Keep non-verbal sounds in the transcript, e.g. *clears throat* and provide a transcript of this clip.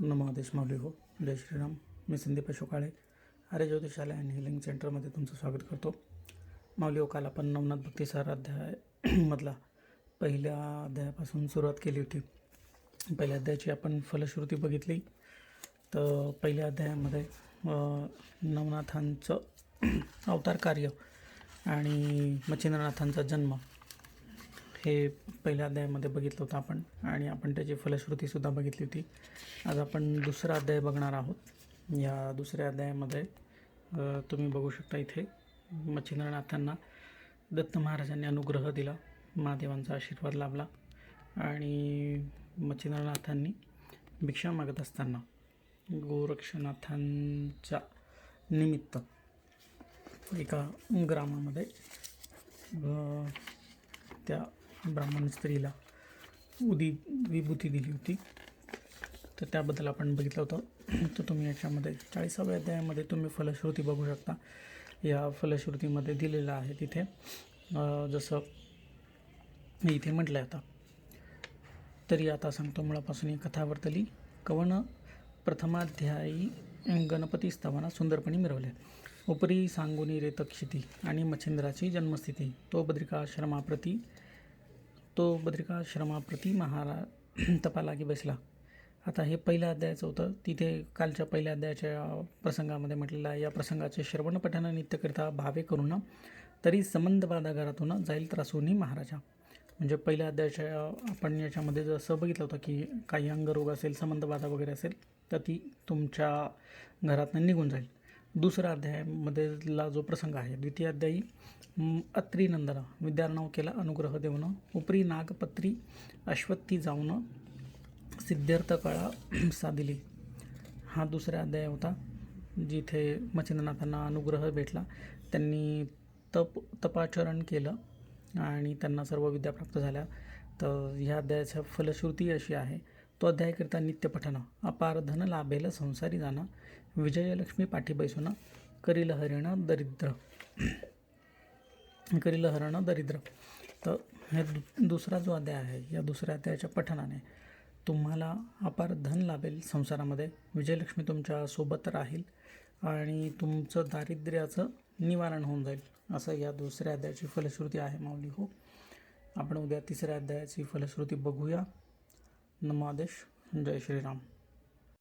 नमोदेश माऊली हो. जय श्रीराम. मी संदीप अशोकाळे आर्य ज्योतिषालय अँड हिलिंग सेंटरमध्ये तुमचं स्वागत करतो. माऊली हो काल आपण नवनाथ भक्तीसार अध्यायमधला *clears throat* पहिल्या अध्यायापासून सुरुवात केली होती. पहिल्या अध्यायाची आपण फलश्रुती बघितली. तर पहिल्या अध्यायामध्ये नवनाथांचं *clears throat* अवतार कार्य आणि मच्छिंद्रनाथांचा जन्म हे पहिल्या अध्यायामध्ये बघितलं होतं आपण. आणि आपण त्याची फलश्रुतीसुद्धा बघितली होती. आज आपण दुसरा अध्याय बघणार आहोत. या दुसऱ्या अध्यायामध्ये तुम्ही बघू शकता इथे मच्छिंद्रनाथांना दत्त महाराजांनी अनुग्रह दिला महादेवांचा आशीर्वाद लाभला आणि मच्छिंद्रनाथांनी भिक्षा मागत असताना गोरक्षनाथांच्या निमित्त एका ग्रामामध्ये त्या ब्राह्मण स्त्रीला उदी विभूती दिली होती. तर त्याबद्दल आपण बघितलं होतं. तर तुम्ही याच्यामध्ये चाळीसाव्या अध्यायामध्ये तुम्ही फलश्रुती बघू शकता. या फलश्रुतीमध्ये दिलेलं आहे तिथे. जसं इथे म्हटलं आहे आता. तरी आता सांगतो मुळापासून ही कथा वर्तली कवन प्रथमाध्यायी गणपती स्तवाना सुंदरपणे मिरवले. उपरी सांगुनी रेतक्षिती आणि मच्छिंद्राची जन्मस्थिती. तो बद्रिकाश्रमाप्रती तो बद्रिकाश्रमाप्रती महारा तपालागी बसला. आता हे पहिल्या अध्यायाचं होतं. तिथे कालच्या पहिल्या अध्यायाच्या प्रसंगामध्ये म्हटलेलं आहे या प्रसंगाचे श्रवण पठण नित्यकरिता भावे करून तरी संबंध बाधागारातून जाईल त्रासूनी महाराजा. म्हणजे पहिल्या अध्यायाच्या आपण याच्यामध्ये जसं बघितलं होतं की काही अंगरोग असेल संबंधबाधा वगैरे असेल तर ती तुमच्या घरातनं निघून जाईल. दुसरा अध्यायामध्येला जो प्रसंग आहे द्वितीय अध्यायी अत्रिनंदना विद्यार्णव केला अनुग्रह देऊन उपरी नागपत्री अश्वत्थी जाऊन सिद्धार्थ कळा *clears throat* साधली हा दुसरा अध्याय होता जिथे मच्छिंद्रनाथांना अनुग्रह भेटला. त्यांनी तप तपाचरण केलं आणि त्यांना सर्व विद्या प्राप्त झाल्या. तर ह्या अध्यायाच्या फलश्रुती अशी आहे तो अध्यायकरिता नित्यपठन अपार अपारधन लाभेल संसारी जाणं विजयलक्ष्मी पाठी बैसून करील हरिण दरिद्र. *clears throat* करील हरण दरिद्र. तर हे दु दुसरा जो अध्याय आहे या दुसऱ्या अध्यायाच्या पठणाने तुम्हाला अपार धन लाभेल संसारामध्ये. विजयलक्ष्मी तुमच्यासोबत राहील आणि तुमचं दारिद्र्याचं निवारण होऊन जाईल. असं या दुसऱ्या अध्यायाची फलश्रुती आहे माऊली हो. आपण उद्या तिसऱ्या अध्यायाची फलश्रुती बघूया. नमादेश जय श्रीराम.